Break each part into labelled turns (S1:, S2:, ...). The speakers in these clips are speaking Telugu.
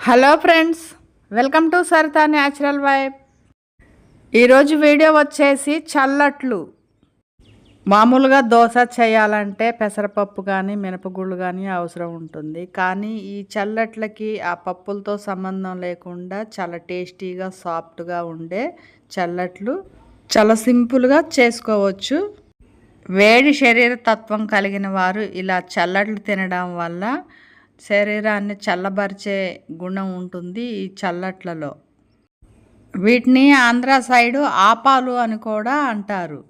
S1: Hello friends welcome to Saritha natural vibe. ఈరోజు వీడియో వచ్చేసి చల్లట్లు. మామూలుగా దోశ చేయాలంటే పెసరపప్పు కానీ మినపగుళ్ళు కానీ అవసరం ఉంటుంది. కానీ ఈ చల్లట్లకి ఆ పప్పులతో సంబంధం లేకుండా చాలా టేస్టీగా సాఫ్ట్గా ఉండే చల్లట్లు చాలా సింపుల్గా చేసుకోవచ్చు. వేడి శరీర తత్వం కలిగిన వారు ఇలా చల్లట్లు తినడం వల్ల శరీరాన్ని చల్లబరిచే గుణం ఉంటుంది ఈ చల్లట్లలో. వీటిని ఆంధ్ర సైడు ఆపాలు అని కూడా అంటారు.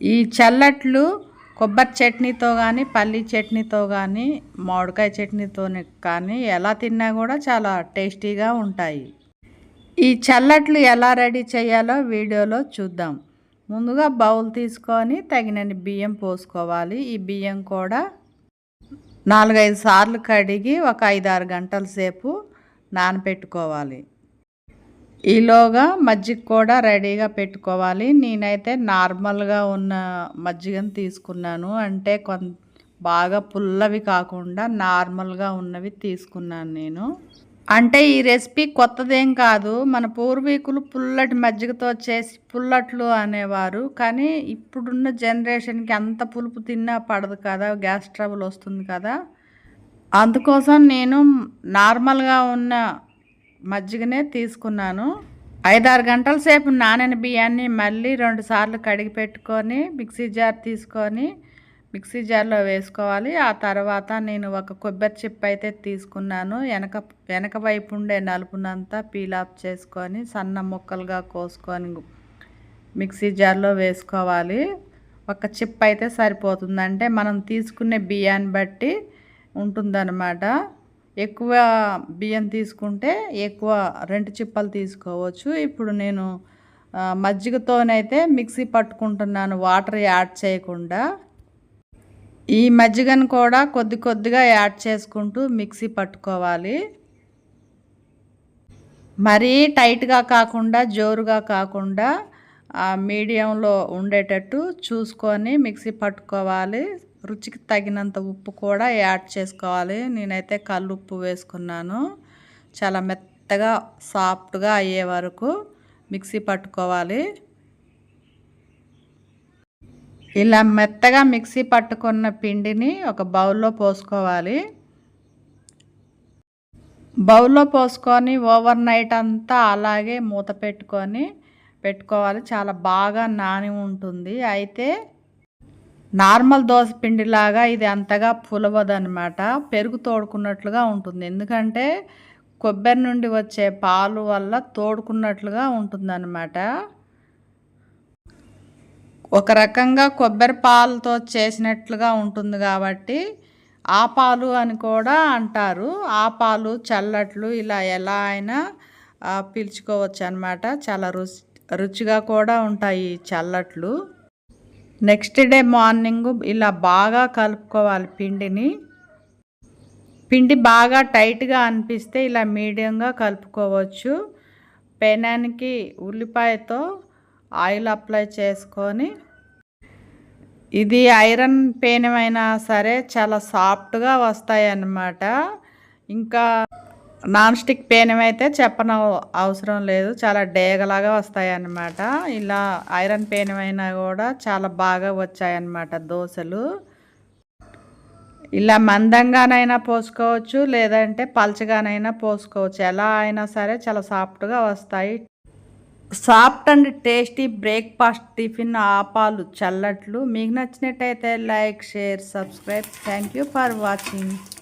S1: ఈ చల్లట్లు కొబ్బరి చట్నీతో కానీ పల్లి చట్నీతో కానీ మామిడికాయ చట్నీతో కానీ ఎలా తిన్నా కూడా చాలా టేస్టీగా ఉంటాయి. ఈ చల్లట్లు ఎలా రెడీ చేయాలో వీడియోలో చూద్దాం. ముందుగా బౌల్ తీసుకొని తగినన్ని బియ్యం పోసుకోవాలి. ఈ బియ్యం కూడా నాలుగైదు సార్లు కడిగి ఒక ఐదు ఆరు గంటల సేపు నానబెట్టుకోవాలి ఈలోగా మజ్జిగ కూడా రెడీగా పెట్టుకోవాలి. నేనైతే నార్మల్గా ఉన్న మజ్జిగను తీసుకున్నాను. అంటే కొంత బాగా పుల్లవి కాకుండా నార్మల్గా ఉన్నవి తీసుకున్నాను నేను. అంటే ఈ రెసిపీ కొత్తదేం కాదు. మన పూర్వీకులు పుల్లటి మజ్జిగతో చేసి పుల్లట్లు అనేవారు. కానీ ఇప్పుడున్న జనరేషన్కి అంత పులుపు తిన్నా పడదు కదా. గ్యాస్ ట్రబుల్ వస్తుంది కదా. అందుకోసం నేను నార్మల్గా ఉన్న మజ్జిగనే తీసుకున్నాను. ఐదారు గంటల సేపు నానిన బియ్యాన్ని మళ్ళీ రెండు సార్లు కడిగి పెట్టుకొని మిక్సీ జార్ తీసుకొని మిక్సీ జార్లో వేసుకోవాలి. ఆ తర్వాత నేను ఒక కొబ్బరి చిప్ అయితే తీసుకున్నాను. వెనక వెనక వైపు ఉండే నలుపునంతా పీల్ ఆఫ్ చేసుకొని సన్న ముక్కలుగా కోసుకొని మిక్సీ జార్లో వేసుకోవాలి. ఒక చిప్ అయితే సరిపోతుంది. అంటే మనం తీసుకునే బియ్యాన్ని బట్టి ఉంటుందన్నమాట. ఎక్కువ బియ్యం తీసుకుంటే ఎక్కువ రెండు చిప్పలు తీసుకోవచ్చు. ఇప్పుడు నేను మజ్జిగతోనైతే మిక్సీ పట్టుకుంటున్నాను. వాటర్ యాడ్ చేయకుండా. ఈ మజ్జిగను కూడా కొద్ది కొద్దిగా యాడ్ చేసుకుంటూ మిక్సీ పట్టుకోవాలి. మరీ టైట్గా కాకుండా జోరుగా కాకుండా మీడియంలో ఉండేటట్టు చూసుకొని మిక్సీ పట్టుకోవాలి. రుచికి తగినంత ఉప్పు కూడా యాడ్ చేసుకోవాలి. నేనైతే కళ్ళు ఉప్పు వేసుకున్నాను. చాలా మెత్తగా సాఫ్ట్గా అయ్యే వరకు మిక్సీ పట్టుకోవాలి. ఇలా మెత్తగా మిక్సీ పట్టుకున్న పిండిని ఒక బౌల్లో పోసుకోవాలి. బౌల్లో పోసుకొని ఓవర్ నైట్ అంతా అలాగే మూత పెట్టుకొని పెట్టుకోవాలి. చాలా బాగా నాని ఉంటుంది. అయితే నార్మల్ దోశ పిండిలాగా ఇది అంతగా పులవదనమాట పెరుగు తోడుకున్నట్లుగా ఉంటుంది. ఎందుకంటే కొబ్బరి నుండి వచ్చే పాలు వల్ల తోడుకున్నట్లుగా ఉంటుందన్నమాట. ఒక రకంగా కొబ్బరి పాలతో చేసినట్లుగా ఉంటుంది కాబట్టి ఆ పాలు అని కూడా అంటారు. ఆ పాలు చల్లట్లు ఇలా ఎలా అయినా పీల్చుకోవచ్చు అనమాట చాలా రుచి రుచిగా కూడా ఉంటాయి చల్లట్లు. నెక్స్ట్ డే మార్నింగ్ ఇలా బాగా కలుపుకోవాలి పిండిని. పిండి బాగా టైట్గా అనిపిస్తే ఇలా మీడియంగా కలుపుకోవచ్చు. పెనానికి ఉల్లిపాయతో ఆయిల్ అప్లై చేసుకొని ఇది ఐరన్ పేనమైనా సరే చాలా సాఫ్ట్గా వస్తాయి అన్నమాట ఇంకా నాన్ స్టిక్ పేనమైతే చెప్పన అవసరం లేదు. చాలా డేగలాగా వస్తాయి అన్నమాట ఇలా ఐరన్ పేనమైనా కూడా చాలా బాగా వచ్చాయన్నమాట దోశలు. ఇలా మందంగానైనా పోసుకోవచ్చు లేదంటే పలచగానైనా పోసుకోవచ్చు. ఎలా అయినా సరే చాలా సాఫ్ట్గా వస్తాయి. Soft and tasty breakfast tiffin ఆపాలు చల్లట్లు. మీకు నచ్చినట్టయితే like share subscribe. Thank you for watching